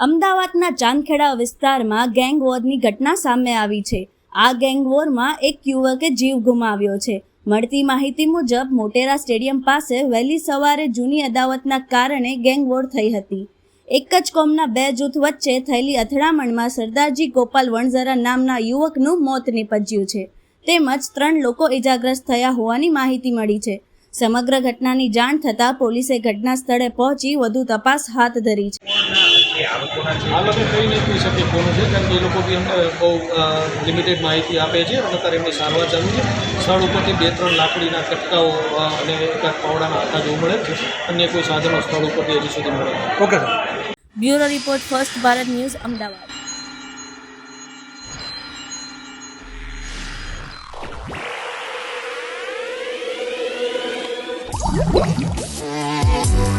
અમદાવાદના ચાંદખેડા વિસ્તારમાં ગેંગ વોરની ઘટના સામે આવી છે. આ ગેંગ વોરમાં એક યુવકે જીવ ગુમાવ્યો છે. મળતી માહિતી મુજબ, મોટેરા સ્ટેડિયમ પાસે વહેલી સવારે જૂની અદાવતના કારણે ગેંગ વોર થઈ હતી. એક જ કોમના બે જૂથ વચ્ચે થયેલી અથડામણમાં સરદારજી ગોપાલ વણઝરા નામના યુવકનું મોત નીપજ્યું છે. તેમજ ત્રણ લોકો ઇજાગ્રસ્ત થયા હોવાની માહિતી મળી છે. સમગ્ર ઘટનાની જાણ થતાં પોલીસે ઘટના સ્થળે પહોંચી વધુ તપાસ હાથ ધરી છે. એ આ લોકોના છે લોકો કંઈ નહીં કહી શકે કોનું છે કારણ કે એ લોકો બી અમને બહુ લિમિટેડ માહિતી આપે છે. અને અત્યારે એમની સારવાર ચાલુ છે. સ્થળ ઉપરથી બે ત્રણ લાકડીના કટકાઓ અને એકાદ પાવડાના હાથા જોવા મળે છે. અન્ય કોઈ સાધનો સ્થળ ઉપરથી હજી સુધી મળે okay sir. Bureau report first Bharat news Ahmedabad. Thank.